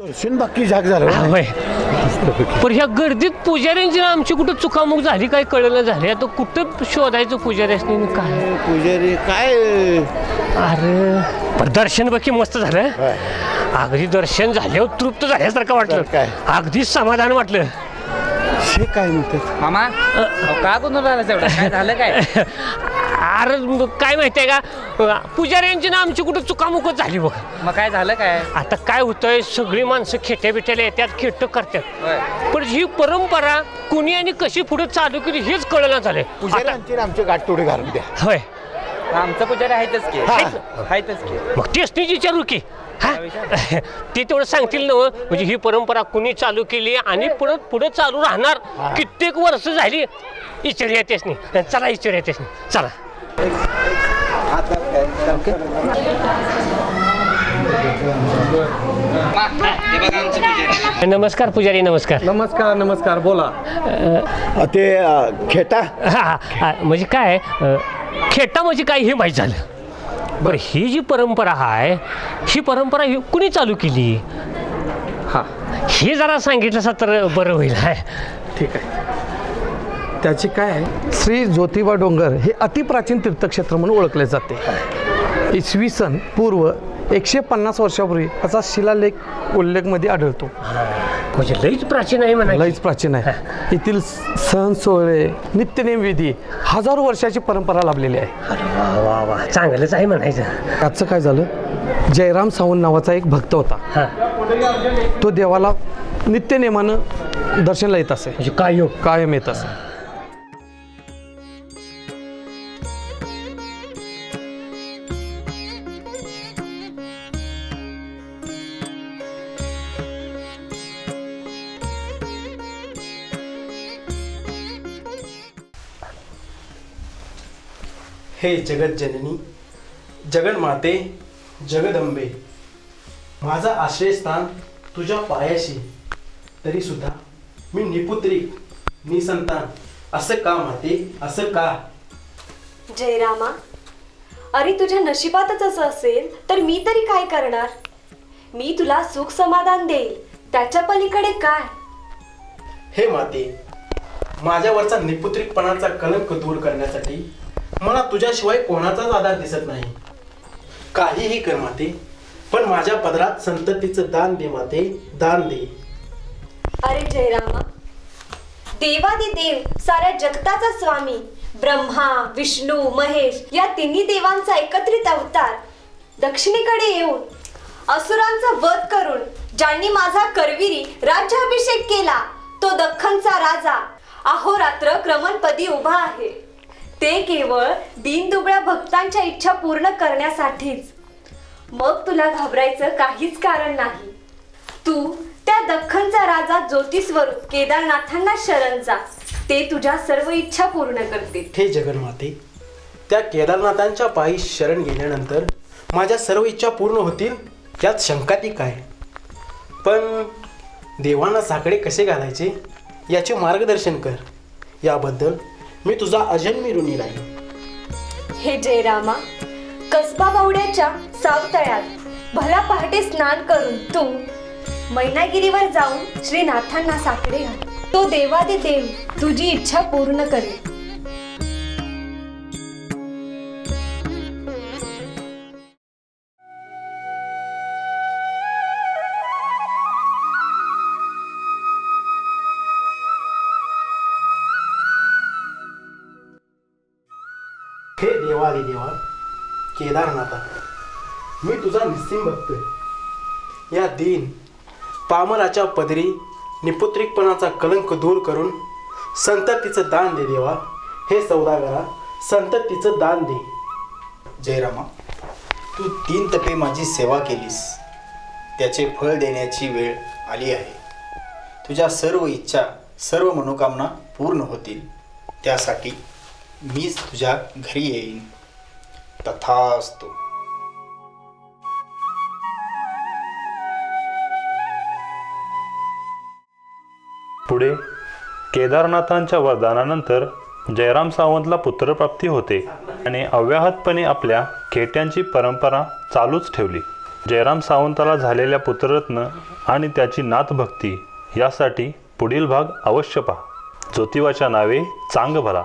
दर्शन बाकी जाग झालं. होय. पण ह्या गर्दीत पुजाऱ्यांची ना आमची कुठं चुकामुक झाली काय कळलं झाली. आता कुठं शोधायचं पुजाऱ्यासनी काय? पुजारी काय? अरे पण दर्शन बाकी मस्त झालं. अगदी दर्शन झाल्यावर तृप्त झाल्यासारखं वाटलं. काय? अगदी समाधान वाटलं. हे काय म्हणतात? मामा अहो, का राहिला एवढं? काय झालं काय? अरे मग काय माहितीये का? पुजाऱ्यांची ना आमची कुठं चुकामुकच झाली बघ. मग काय झालं काय? आता काय होतंय सगळी माणसं खेट्या बिट्याला येतात खेट करतात. होय. पण ही परंपरा कुणी आणि कशी पुढे चालू केली हेच कळलं झालंय. पुजारी आता- आमची आमचे गाठ तोडे घालून द्या. होय. आमचं पुजारी आहेतच की. हा. आहेतच की. मग तेच ती विचारू की. हा? ते तेवढं सांगतील ना हो. म्हणजे ही परंपरा कुणी चालू केली आणि पुढं पुढे चालू राहणार. कित्येक वर्ष झाली. इचर येतेच नाही चला इचर येतेच नाही चला. नमस्कार पुजारी नमस्कार. नमस्कार नमस्कार बोला. ते खेटा? हा, म्हणजे काय खेटा म्हणजे काय हे माहीत झालं. बरं ही जी परंपरा आहे ही परंपरा ही कुणी चालू केली? हा. हे जरा सांगितलं असं तर बरं होईल. ठीक आहे. त्याची काय आहे? श्री ज्योतिबा डोंगर हे अतिप्राचीन तीर्थक्षेत्र म्हणून ओळखले जाते. इसवी सन पूर्व एकशे पन्नास वर्षापूर्वी याचा शिलालेख उल्लेखमध्ये आढळतो. म्हणजे लईच प्राचीन आहे म्हणा लईच प्राचीन आहे. येथील सण सोहळे नित्यनेम विधी हजारो वर्षाची परंपरा लाभलेली आहे. वा वा वा. चांगलंच आहे म्हणायचं. याचं काय झालं? जयराम सावंत नावाचा एक भक्त होता. तो देवाला नित्यनेमानं दर्शनला येत असे. म्हणजे काय योग कायम येत असे. हे जगज्जननी जगन्माते जगदंबे. माझा आश्रयस्थान तुझ्या पायाशी. तरी सुद्धा मी निपुत्रिक निसंतान. असं का माते? असं का? जयरामा अरे तुझ्या नशिबातच असं असेल तर मी तरी काय करणार? मी तुला सुख समाधान देईल त्याच्या पलीकडे काय? हे माते माझ्यावरचा निपुत्रिकपणाचा कलंक दूर करण्यासाठी मला तुझ्याशिवाय कोणाचाच आधार दिसत नाही. काहीही कर माते पण माझ्या पदरात संततीचं दान दे माते दान दे. अरे जयरामा देवादी देव साऱ्या जगताचा स्वामी ब्रह्मा विष्णू महेश या तिन्ही देवांचा एकत्रित अवतार दक्षिणेकडे येऊन असुरांचा वध करून ज्यांनी माझा करविरी राज्याभिषेक केला तो दख्खनचा राजा अहोरात्र क्रमणपदी उभा आहे. ते केवळ दिनदुबळ्या भक्तांच्या इच्छा पूर्ण करण्यासाठीच. मग तुला घाबरायचं काहीच कारण नाही. तू त्या दख्खनचा राजा ज्योतिस्वरूप केदारनाथांना शरण जा. ते तुझ्या सर्व इच्छा पूर्ण करते हे जगन्माते त्या केदारनाथांच्या पायी शरण गेल्यानंतर माझ्या सर्व इच्छा पूर्ण होतील यात शंका ती काय? पण देवांना साकडे कसे घालायचे याचे मार्गदर्शन कर. याबद्दल मी तुझा अजन्मी ऋणी राहील हे जयरामा कसबा बावड्याच्या सावतळ्यात भला पहाटे स्नान करून तू मैनागिरीवर जाऊन श्रीनाथांना साकडे घाल. तो देवादे देव तुझी इच्छा पूर्ण करेल. देवा देवादी देवा. केदारनाथा मी तुझा निस्सिम भक्त या दिन पामराच्या पदरी निपुत्रिकपणाचा कलंक दूर करून संततीचं दान दे देवा. हे सौदागरा संततीचं दान दे. जयरामा तू तीन तपे माझी सेवा केलीस. त्याचे फळ देण्याची वेळ आली आहे. तुझ्या सर्व इच्छा सर्व मनोकामना पूर्ण होतील. त्यासाठी मीच तुझ्या घरी येईन. तथास्तु. पुढे केदारनाथांच्या वरदानानंतर जयराम सावंतला पुत्रप्राप्ती होते आणि अव्याहतपणे आपल्या खेट्यांची परंपरा चालूच ठेवली. जयराम सावंताला झालेल्या पुत्ररत्न आणि त्याची नाथभक्ती यासाठी पुढील भाग अवश्य पहा. ज्योतिबाच्या नावे चांग भला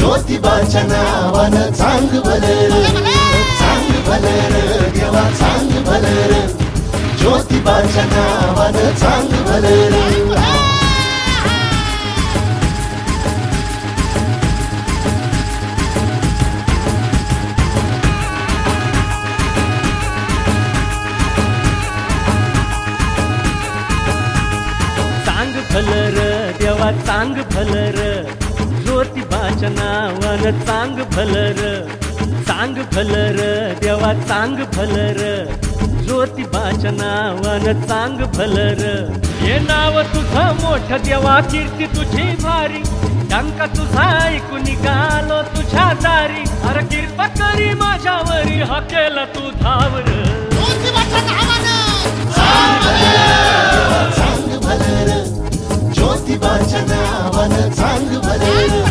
ज्योतिबाच्या नावानं चांग भलर चांग भलर देवा चांग भलर ज्योतिबाच्या नावानं चांग भलर चांग भलर देवा चांग भलर ज्योती भाषणा वन चांग भलर चांग भलर देवा चांग भलर. ज्योती भाषणा वन चांग भलर. हे नाव तुझं मोठ देवा कीर्ती तुझी भारी. टंका तुझा ऐकून निघालो तुझ्या दारी. हर कृपा करी माझ्यावरी हा तू धावर. ज्योतिबाच्या नावानं चांग भलर.